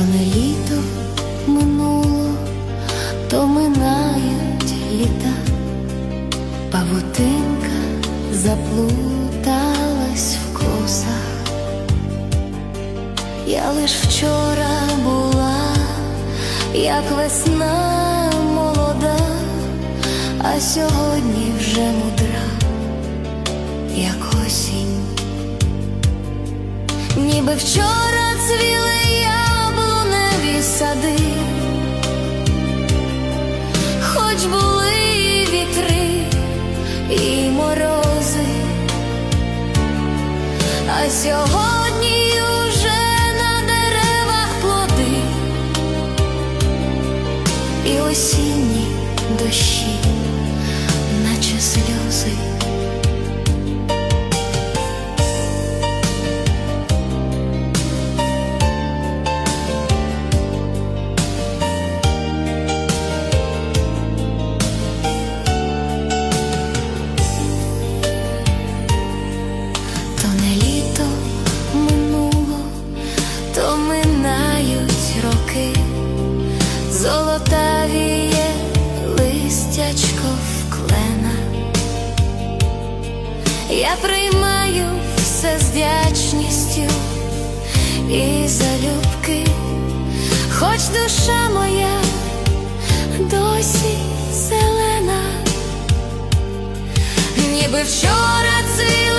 То не літо минуло, то минають літа, павутинка заплуталась в косах. Я лиш вчора була, як весна молода, а сьогодні вже мудра, як осінь. Ніби вчора цвіли хоч були і вітри і морози, а сьогодні уже на деревах плоди. І осінні дощі, золотавіє листячко вклена. Я приймаю все з вдячністю і залюбки, хоч душа моя досі зелена ніби вчора цвіли